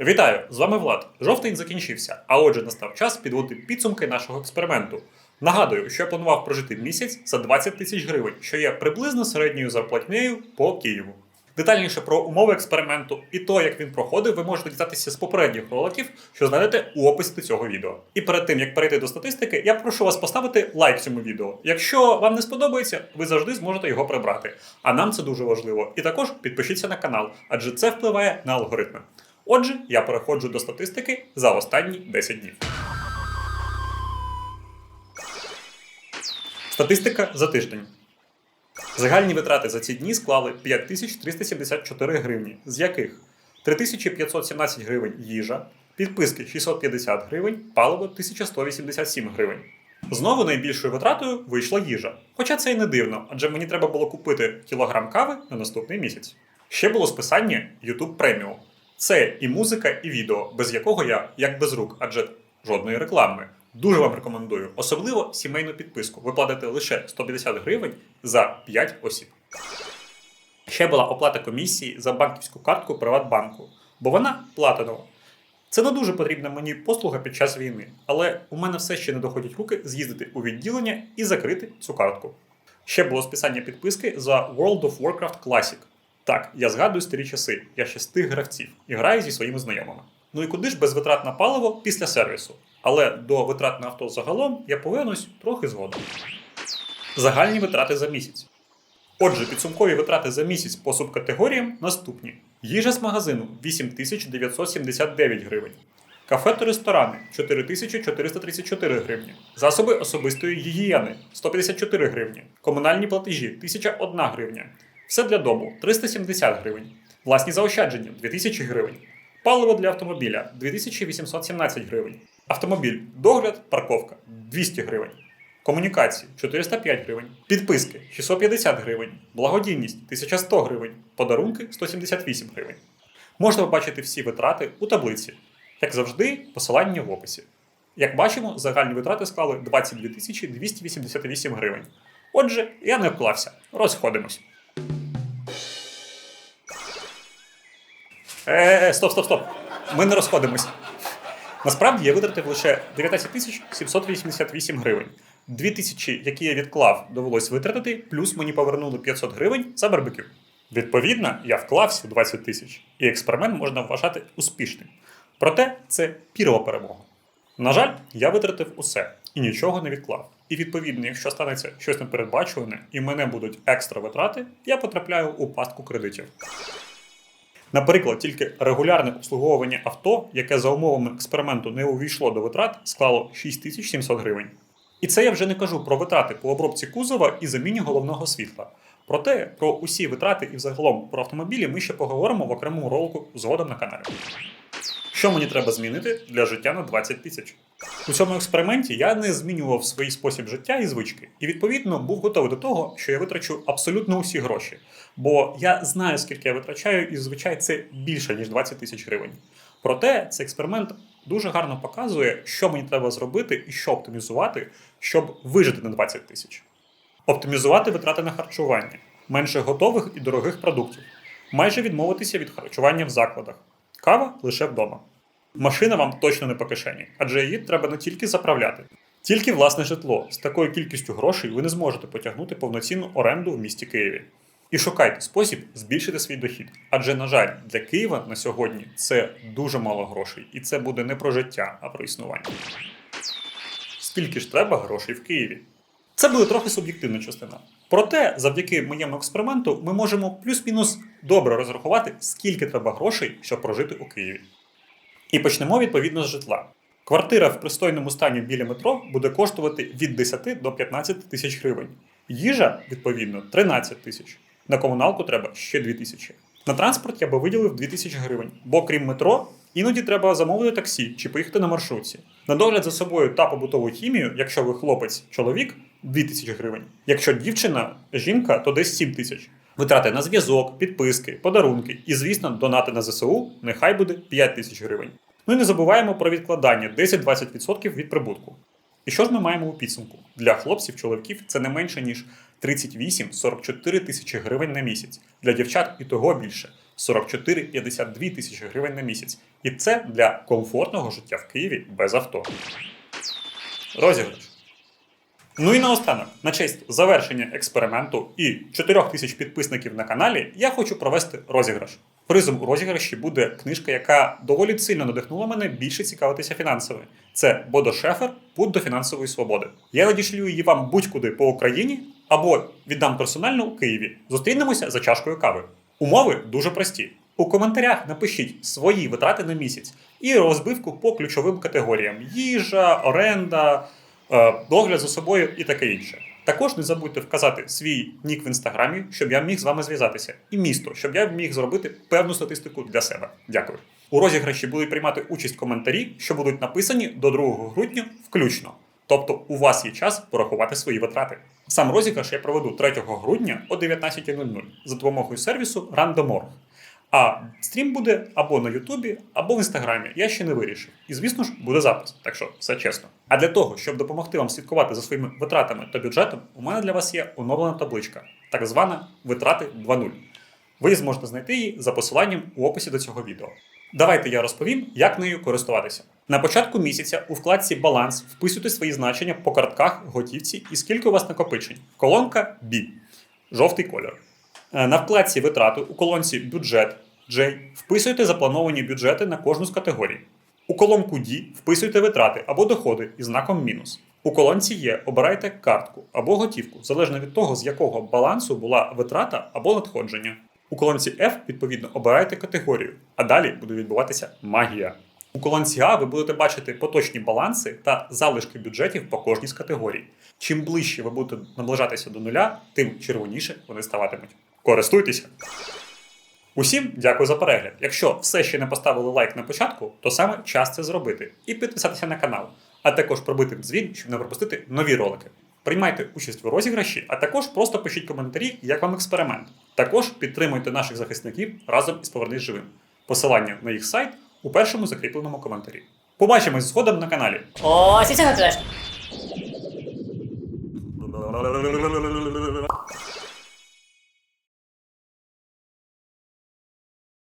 Вітаю! З вами Влад. Жовтень закінчився, а отже, настав час підводити підсумки нашого експерименту. Нагадую, що я планував прожити місяць за 20 тисяч гривень, що є приблизно середньою зарплатнею по Києву. Детальніше про умови експерименту і то, як він проходив, ви можете дізнатися з попередніх роликів, що знайдете у описі до цього відео. І перед тим як перейти до статистики, я прошу вас поставити лайк цьому відео. Якщо вам не сподобається, ви завжди зможете його прибрати. А нам це дуже важливо. І також підпишіться на канал, адже це впливає на алгоритми. Отже, я переходжу до статистики за останні 10 днів. Статистика за тиждень. Загальні витрати за ці дні склали 5374 гривні, з яких 3517 гривень їжа, підписки 650 гривень, паливо 1187 гривень. Знову найбільшою витратою вийшла їжа. Хоча це й не дивно, адже мені треба було купити кілограм кави на наступний місяць. Ще було списання YouTube Premium. Це і музика, і відео, без якого я як без рук, адже жодної реклами. Дуже вам рекомендую, особливо сімейну підписку. Ви платите лише 150 гривень за 5 осіб. Ще була оплата комісії за банківську картку Приватбанку, бо вона платинова. Це не дуже потрібна мені послуга під час війни, але у мене все ще не доходять руки з'їздити у відділення і закрити цю картку. Ще було списання підписки за World of Warcraft Classic. Так, я згадую старі часи, я ще з тих гравців і граю зі своїми знайомими. Ну і куди ж без витрат на паливо після сервісу? Але до витрат на авто загалом я повернусь трохи згодом. Загальні витрати за місяць. Отже, підсумкові витрати за місяць по субкатегоріям наступні: їжа з магазину 8979 гривень. Кафе та ресторани 4434 гривні. Засоби особистої гігієни 154 гривні. Комунальні платежі 1001 гривня. Все для дому 370 гривень. Власні заощадження 2000 гривень. Паливо для автомобіля 2817 гривень. Автомобіль, догляд, парковка 200 гривень. Комунікації 405 гривень. Підписки 650 гривень. Благодійність 1100 гривень. Подарунки 178 гривень. Можна побачити всі витрати у таблиці. Як завжди, посилання в описі. Як бачимо, загальні витрати склали 22 288 гривень. Отже, я не вклався. Розходимось. Е, стоп, стоп, стоп. Ми не розходимось. Насправді я витратив лише 19 тисяч 788 гривень. 2 тисячі, які я відклав, довелось витратити, плюс мені повернули 500 гривень за барбекю. Відповідно, я вклався в 20 тисяч, і експеримент можна вважати успішним. Проте це пірова перемога. На жаль, я витратив усе і нічого не відклав. І відповідно, якщо станеться щось непередбачуване і мене будуть екстра витрати, я потрапляю у пастку кредитів. Наприклад, тільки регулярне обслуговування авто, яке за умовами експерименту не увійшло до витрат, склало 6700 гривень. І це я вже не кажу про витрати по обробці кузова і заміні головного світла. Проте про усі витрати і взагалом про автомобілі ми ще поговоримо в окремому ролику згодом на каналі. Що мені треба змінити для життя на 20 тисяч? У цьому експерименті я не змінював свій спосіб життя і звички, і відповідно був готовий до того, що я витрачу абсолютно усі гроші. Бо я знаю, скільки я витрачаю, і звичай це більше ніж 20 тисяч гривень. Проте цей експеримент дуже гарно показує, що мені треба зробити і що оптимізувати, щоб вижити на 20 тисяч. Оптимізувати витрати на харчування, менше готових і дорогих продуктів, майже відмовитися від харчування в закладах, кава лише вдома. Машина вам точно не по кишені, адже її треба не тільки заправляти. Тільки власне житло з такою кількістю грошей ви не зможете потягнути повноцінну оренду в місті Києві. І шукайте спосіб збільшити свій дохід. Адже, на жаль, для Києва на сьогодні це дуже мало грошей, і це буде не про життя, а про існування. Скільки ж треба грошей в Києві? Це буде трохи суб'єктивна частина. Проте, завдяки моєму експерименту, ми можемо плюс-мінус добре розрахувати, скільки треба грошей, щоб прожити у Києві. І почнемо відповідно з житла. Квартира в пристойному стані біля метро буде коштувати від 10 до 15 тисяч гривень. Їжа, відповідно, 13 тисяч. На комуналку треба ще 2 тисячі. На транспорт я би виділив 2 тисячі гривень, бо крім метро, іноді треба замовити таксі чи поїхати на маршрутці. На догляд за собою та побутову хімію, якщо ви хлопець, чоловік 2 тисячі гривень. Якщо дівчина, жінка, то десь 7 тисяч. Витрати на зв'язок, підписки, подарунки і, звісно, донати на ЗСУ нехай буде 5 тисяч гривень. Ну і не забуваємо про відкладання 10-20% від прибутку. І що ж ми маємо у підсумку? Для хлопців, чоловіків це не менше ніж 38-44 тисячі гривень на місяць. Для дівчат і того більше 44-52 тисячі гривень на місяць. І це для комфортного життя в Києві без авто. Розіграш. Ну і наостанок, на честь завершення експерименту і 4 тисяч підписників на каналі, я хочу провести розіграш. Призом у розіграші буде книжка, яка доволі сильно надихнула мене більше цікавитися фінансами. Це Бодо Шефер Путь до фінансової свободи. Я надішлю її вам будь-куди по Україні або віддам персонально у Києві. Зустрінемося за чашкою кави. Умови дуже прості. У коментарях напишіть свої витрати на місяць і розбивку по ключовим категоріям: їжа, оренда, догляд за собою і таке інше. Також не забудьте вказати свій нік в інстаграмі, щоб я міг з вами зв'язатися, і місто, щоб я міг зробити певну статистику для себе. Дякую. У розіграші будуть приймати участь коментарі, що будуть написані до 2 грудня включно. Тобто у вас є час порахувати свої витрати. Сам розіграш я проведу 3 грудня о 19.00 за допомогою сервісу Randomorg. А стрім буде або на Ютубі, або в інстаграмі. Я ще не вирішив. І звісно ж буде запис, так що все чесно. А для того, щоб допомогти вам слідкувати за своїми витратами та бюджетом, у мене для вас є оновлена табличка, так звана витрати 2.0. Ви зможете знайти її за посиланням у описі до цього відео. Давайте я розповім, як нею користуватися. На початку місяця у вкладці Баланс вписуйте свої значення по картках, готівці і скільки у вас накопичень. Колонка B. Жовтий кольор. Е, На вкладці витрати у колонці Бюджет J вписуйте заплановані бюджети на кожну з категорій. У колонку D вписуйте витрати або доходи із знаком мінус. У колонці Є обирайте картку або готівку, залежно від того, з якого балансу була витрата або надходження. У колонці F, відповідно, обирайте категорію, а далі буде відбуватися магія. У колонці А ви будете бачити поточні баланси та залишки бюджетів по кожній з категорій. Чим ближче ви будете наближатися до нуля, тим червоніше вони ставатимуть. Користуйтеся! Усім дякую за перегляд. Якщо все ще не поставили лайк на початку, то саме час це зробити і підписатися на канал, а також пробити дзвін, щоб не пропустити нові ролики. Приймайте участь в розіграші, а також просто пишіть коментарі, як вам експеримент. Також підтримуйте наших захисників разом із Повернись живим. Посилання на їх сайт у першому закріпленому коментарі. Побачимось згодом на каналі. Ось і на